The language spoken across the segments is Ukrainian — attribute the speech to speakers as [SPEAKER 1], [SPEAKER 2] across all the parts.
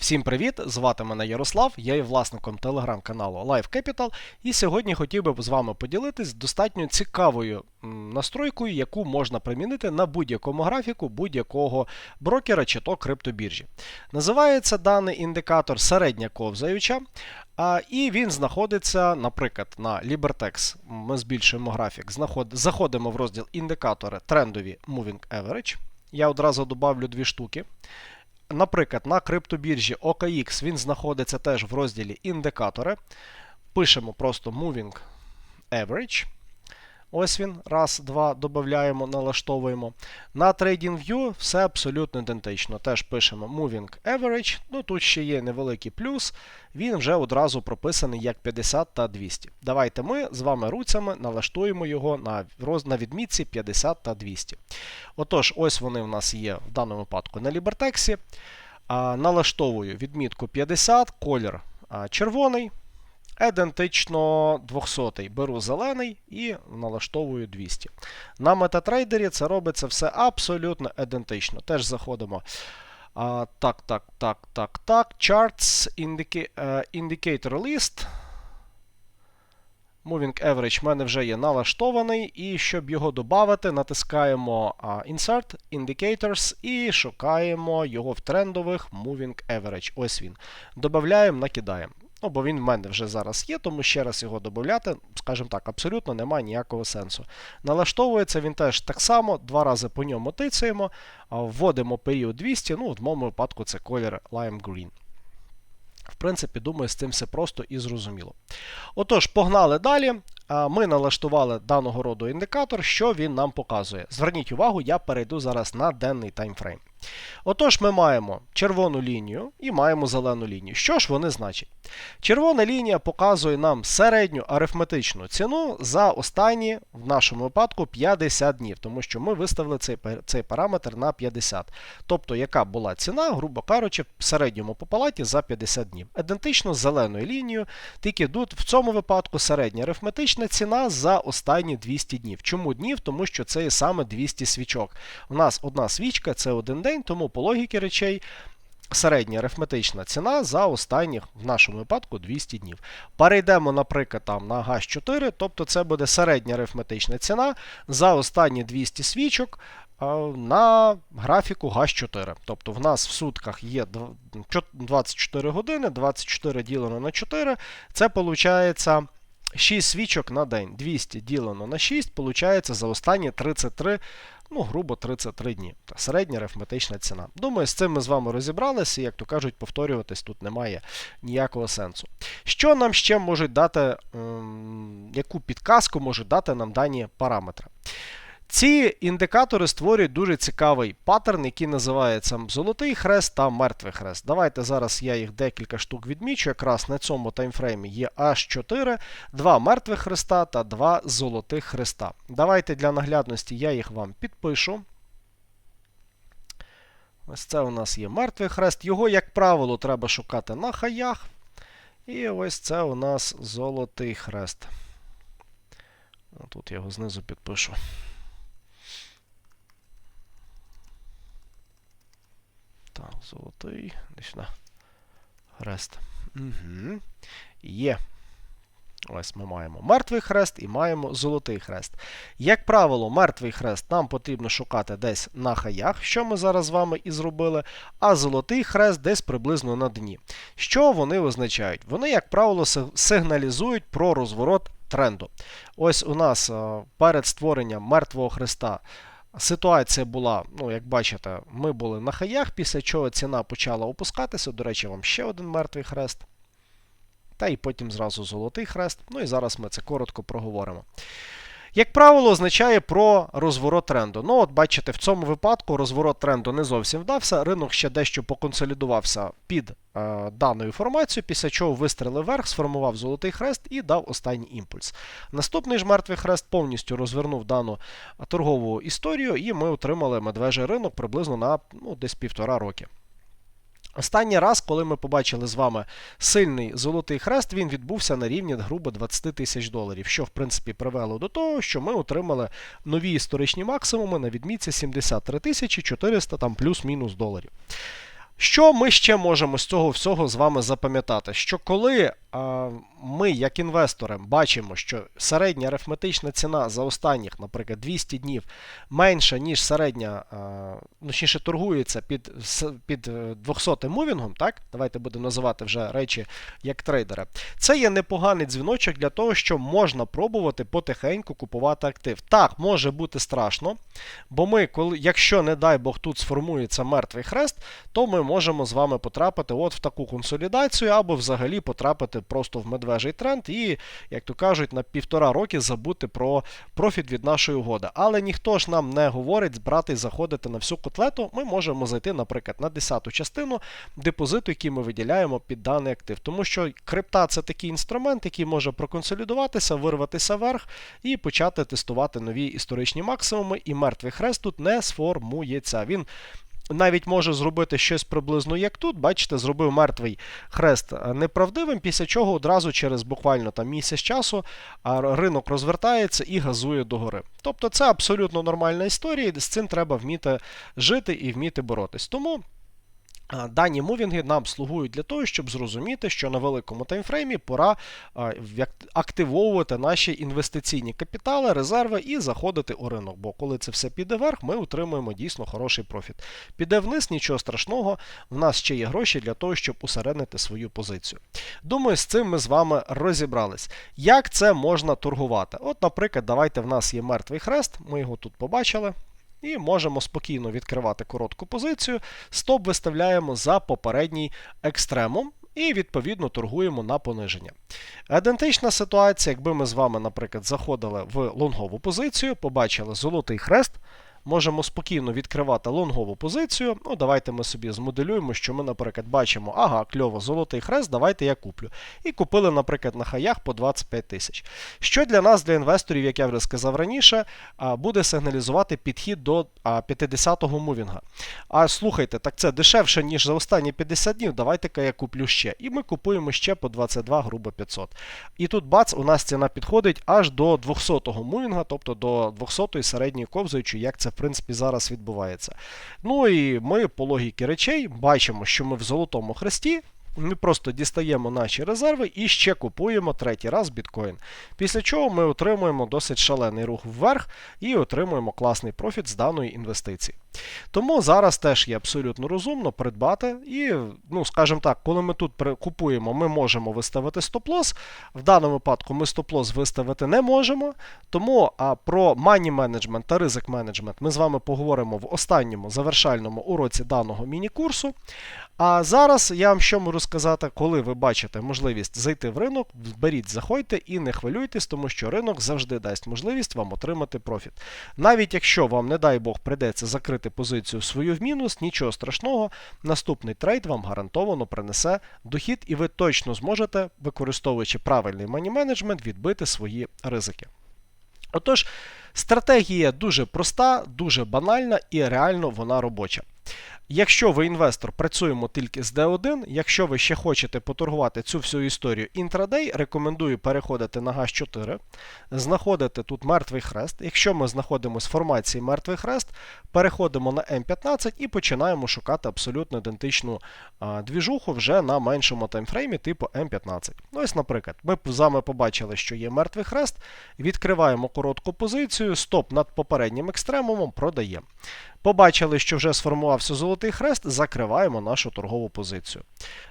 [SPEAKER 1] Всім привіт! Звати мене Ярослав, я є власником телеграм-каналу Live Capital, і сьогодні хотів би з вами поділитись достатньо цікавою настройкою, яку можна примінити на будь-якому графіку будь-якого брокера чи то криптобіржі. Називається даний індикатор середня ковзаюча, а, і він знаходиться, наприклад, на Libertex. Ми збільшуємо графік, заходимо в розділ індикатори трендові Moving Average. Я одразу добавлю дві штуки. Наприклад, на криптобіржі OKX він знаходиться теж в розділі індикатори. Пишемо просто Moving Average. Ось він. Раз, два, додаємо, налаштовуємо. На TradingView все абсолютно ідентично. Теж пишемо Moving Average. Ну тут ще є невеликий плюс. Він вже одразу прописаний як 50 та 200. Давайте ми з вами руцями налаштуємо його на, на відмітці 50 та 200. Отож, ось вони в нас є в даному випадку на. А, налаштовую відмітку 50, колір червоний. Ідентично 200 беру зелений і налаштовую 200. На метатрейдері це робиться все абсолютно ідентично. Теж заходимо. А, так, так, так, так, так. Charts, uh, Indicator List. Moving Average в мене вже є налаштований, і щоб його додати, натискаємо Insert, Indicators і шукаємо його в трендових Moving Average. Ось він. Додаємо, накидаємо. Ну, бо він в мене вже зараз є, тому ще раз його додати, скажімо так, абсолютно немає ніякого сенсу. Налаштовується він теж так само, два рази по ньому тицяємо, вводимо період 200, ну, в моєму випадку це колір Lime Green. В принципі, думаю, з цим все просто і зрозуміло. Отож, погнали далі. Ми налаштували даного роду індикатор, що він нам показує. Зверніть увагу, я перейду зараз на денний таймфрейм. Отож, ми маємо червону лінію і маємо зелену лінію. Що ж вони значать? Червона лінія показує нам середню арифметичну ціну за останні, в нашому випадку, 50 днів, тому що ми виставили цей цей параметр на 50. Тобто, яка була ціна, грубо кажучи, в середньому по палаті за 50 днів. Ідентично з зеленою лінією, тільки тут в цьому випадку середня арифметична ціна за останні 200 днів. Чому днів? Тому що це є саме 200 свічок. У нас одна свічка це один день, тому по логіки речей. Середня арифметична ціна за останніх, в нашому випадку, 200 днів. Перейдемо, наприклад, там на газ 4, тобто це буде середня арифметична ціна за останні 200 свічок на графіку газ 4. Тобто в нас в сутках є 24 години, 24 ділено на 4. Це виходить 6 свічок на день. 200 ділено на 6, виходить за останні 33 ну, грубо 33 дні. Та Середня арифметична ціна. Думаю, з цим ми з вами розібралися, як то кажуть, повторюватись тут немає ніякого сенсу. Що нам ще можуть дати, ем, яку підказку можуть дати нам дані параметри? Ці індикатори створюють дуже цікавий паттерн, який називається Золотий хрест та мертвий хрест. Давайте зараз я їх декілька штук відмічу. Якраз на цьому таймфреймі є аж 4, два мертвих хреста та два золотих хреста. Давайте для наглядності я їх вам підпишу. Ось це у нас є мертвий хрест. Його, як правило, треба шукати на хаях. І ось це у нас золотий хрест. Тут я його знизу підпишу. Так, золотий. На хрест. Угу. Є. Ось ми маємо мертвий хрест і маємо золотий хрест. Як правило, мертвий хрест нам потрібно шукати десь на хаях, що ми зараз з вами і зробили, а золотий хрест десь приблизно на дні. Що вони означають? Вони, як правило, сигналізують про розворот тренду. Ось у нас перед створенням мертвого хреста Ситуація була, ну, як бачите, ми були на хаях, після чого ціна почала опускатися. До речі, вам ще один мертвий хрест. Та і потім зразу золотий хрест. Ну і зараз ми це коротко проговоримо. Як правило, означає про розворот тренду. Ну, от бачите, в цьому випадку розворот тренду не зовсім вдався. Ринок ще дещо поконсолідувався під е, даною формацією, після чого вистрілив вверх, сформував золотий хрест і дав останній імпульс. Наступний ж мертвий хрест повністю розвернув дану торгову історію, і ми отримали медвежий ринок приблизно на ну, десь півтора роки. Останній раз, коли ми побачили з вами сильний золотий хрест, він відбувся на рівні грубо 20 тисяч доларів, що в принципі привело до того, що ми отримали нові історичні максимуми на відмітці 73 тисячі 400 там плюс-мінус доларів. Що ми ще можемо з цього всього з вами запам'ятати? Що коли ми, як інвестори, бачимо, що середня арифметична ціна за останніх, наприклад, 200 днів менша, ніж середня, точніше торгується під під е, 200 мувінгом, так? Давайте будемо називати вже речі як трейдери. Це є непоганий дзвіночок для того, що можна пробувати потихеньку купувати актив. Так, може бути страшно, бо ми, коли, якщо, не дай Бог, тут сформується мертвий хрест, то ми можемо з вами потрапити от в таку консолідацію, або взагалі потрапити просто в медвежий тренд і, як то кажуть, на півтора роки забути про профіт від нашої угоди. Але ніхто ж нам не говорить брати і заходити на всю котлету. Ми можемо зайти, наприклад, на 10-ту частину депозиту, який ми виділяємо під даний актив. Тому що крипта це такий інструмент, який може проконсолідуватися, вирватися вверх і почати тестувати нові історичні максимуми. І мертвий хрест тут не сформується. Він навіть може зробити щось приблизно як тут. Бачите, зробив мертвий хрест неправдивим, після чого одразу через буквально там місяць часу ринок розвертається і газує догори. Тобто це абсолютно нормальна історія, і з цим треба вміти жити і вміти боротись. Тому. Дані мувінги нам слугують для того, щоб зрозуміти, що на великому таймфреймі пора активовувати наші інвестиційні капітали, резерви і заходити у ринок. Бо коли це все піде вверх, ми отримуємо дійсно хороший профіт. Піде вниз, нічого страшного, в нас ще є гроші для того, щоб усереднити свою позицію. Думаю, з цим ми з вами розібрались. Як це можна торгувати? От, наприклад, давайте в нас є мертвий хрест, ми його тут побачили. І можемо спокійно відкривати коротку позицію. Стоп виставляємо за попередній екстремум. І відповідно торгуємо на пониження. Ідентична ситуація, якби ми з вами, наприклад, заходили в лонгову позицію, побачили золотий хрест, можемо спокійно відкривати лонгову позицію. Ну, давайте ми собі змоделюємо, що ми, наприклад, бачимо, ага, кльово, золотий хрест, давайте я куплю. І купили, наприклад, на хаях по 25 тисяч. Що для нас, для інвесторів, як я вже сказав раніше, буде сигналізувати підхід до 50-го мувінга. А слухайте, так це дешевше, ніж за останні 50 днів, давайте-ка я куплю ще. І ми купуємо ще по 22, грубо 500. І тут бац, у нас ціна підходить аж до 200-го мувінга, тобто до 200-ї середньої ковзаючої, як це принципі зараз відбувається. Ну і ми по логіки речей бачимо, що ми в золотому хресті. Ми просто дістаємо наші резерви і ще купуємо третій раз біткоін. Після чого ми отримуємо досить шалений рух вверх і отримуємо класний профіт з даної інвестиції. Тому зараз теж є абсолютно розумно придбати. І, ну, скажімо так, коли ми тут купуємо, ми можемо виставити стоп-лосс. В даному випадку ми стоп-лосс виставити не можемо. Тому а, про мані менеджмент та ризик менеджмент ми з вами поговоримо в останньому завершальному уроці даного міні-курсу. А зараз я вам що можу сказати, коли ви бачите можливість зайти в ринок, беріть, заходьте і не хвилюйтесь, тому що ринок завжди дасть можливість вам отримати профіт. Навіть якщо вам, не дай Бог, прийдеться закрити позицію свою в мінус, нічого страшного, наступний трейд вам гарантовано принесе дохід, і ви точно зможете, використовуючи правильний мані менеджмент, відбити свої ризики. Отож, стратегія дуже проста, дуже банальна і реально вона робоча. Якщо ви інвестор, працюємо тільки з D1. Якщо ви ще хочете поторгувати цю всю історію інтрадей, рекомендую переходити на газ 4, знаходити тут мертвий хрест. Якщо ми знаходимося в формації мертвий хрест, переходимо на М15 і починаємо шукати абсолютно ідентичну двіжуху вже на меншому таймфреймі типу М15. Ну, ось, наприклад, ми з вами побачили, що є мертвий хрест, відкриваємо коротку позицію, стоп над попереднім екстремумом, продаємо. Побачили, що вже сформувався золотий хрест, закриваємо нашу торгову позицію.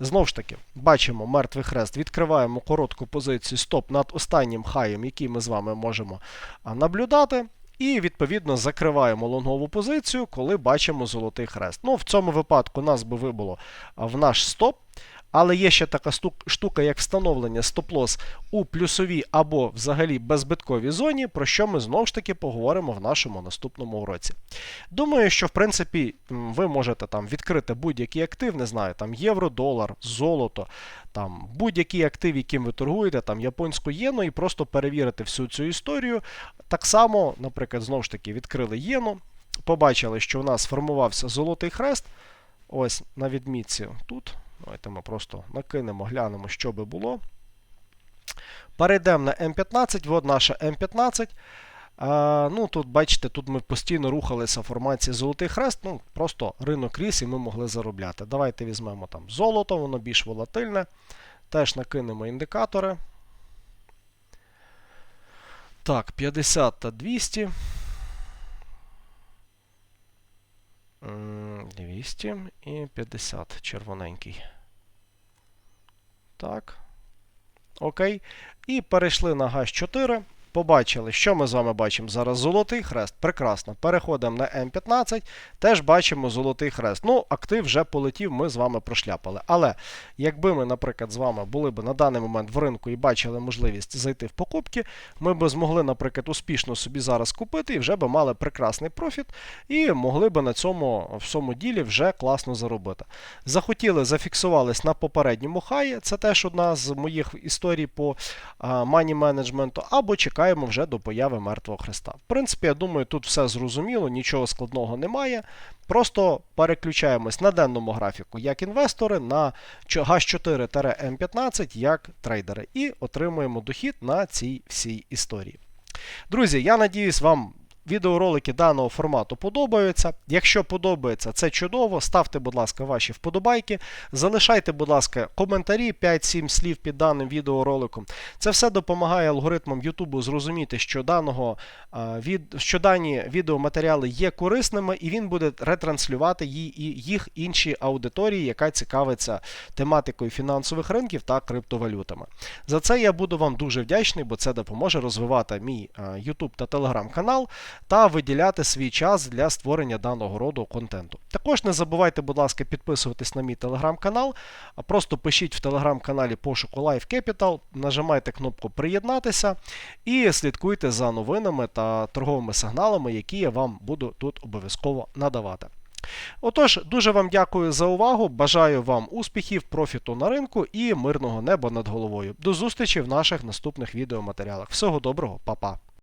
[SPEAKER 1] Знову ж таки, бачимо мертвий хрест, відкриваємо коротку позицію стоп над останнім хаєм, який ми з вами можемо наблюдати. І, відповідно, закриваємо лонгову позицію, коли бачимо золотий хрест. Ну, в цьому випадку нас би вибуло в наш стоп. Але є ще така штука, як встановлення стоп-лосс у плюсовій або взагалі беззбитковій зоні, про що ми знову ж таки поговоримо в нашому наступному уроці. Думаю, що в принципі ви можете там відкрити будь-який актив, не знаю, там євро, долар, золото, там будь-який актив, яким ви торгуєте, там японську єну, і просто перевірити всю цю історію. Так само, наприклад, знову ж таки відкрили єну, побачили, що у нас сформувався золотий хрест. Ось на відмітці тут. Давайте ми просто накинемо, глянемо, що би було. Перейдемо на М15, от наша М15. А, ну, тут, бачите, тут ми постійно рухалися в формації золотий хрест, ну, просто ринок ріс і ми могли заробляти. Давайте візьмемо там золото, воно більш волатильне. Теж накинемо індикатори. Так, 50 та 200. 200 і 50 червоненький. Так. Окей. І перейшли на газ 4. Побачили, що ми з вами бачимо зараз. Золотий хрест. Прекрасно. Переходимо на М15. Теж бачимо золотий хрест. Ну, актив вже полетів, ми з вами прошляпали. Але якби ми, наприклад, з вами були б на даний момент в ринку і бачили можливість зайти в покупки, ми б змогли, наприклад, успішно собі зараз купити і вже б мали прекрасний профіт, і могли б на цьому всьому ділі вже класно заробити. Захотіли, зафіксувались на попередньому хаї. Це теж одна з моїх історій по мані менеджменту, або чекаємо вже до появи мертвого хреста. В принципі, я думаю, тут все зрозуміло, нічого складного немає. Просто переключаємось на денному графіку як інвестори, на H4 M15 як трейдери, і отримуємо дохід на цій всій історії. Друзі, я надіюсь, вам. Відеоролики даного формату подобаються. Якщо подобається, це чудово. Ставте, будь ласка, ваші вподобайки. Залишайте, будь ласка, коментарі 5-7 слів під даним відеороликом. Це все допомагає алгоритмам YouTube зрозуміти, що даного, що дані відеоматеріали є корисними, і він буде ретранслювати їх інші аудиторії, яка цікавиться тематикою фінансових ринків та криптовалютами. За це я буду вам дуже вдячний, бо це допоможе розвивати мій YouTube та Telegram канал та виділяти свій час для створення даного роду контенту. Також не забувайте, будь ласка, підписуватись на мій телеграм-канал. Просто пишіть в телеграм-каналі пошуку Life Capital, нажимайте кнопку Приєднатися і слідкуйте за новинами та торговими сигналами, які я вам буду тут обов'язково надавати. Отож, дуже вам дякую за увагу. Бажаю вам успіхів, профіту на ринку і мирного неба над головою. До зустрічі в наших наступних відеоматеріалах. Всього доброго, па-па!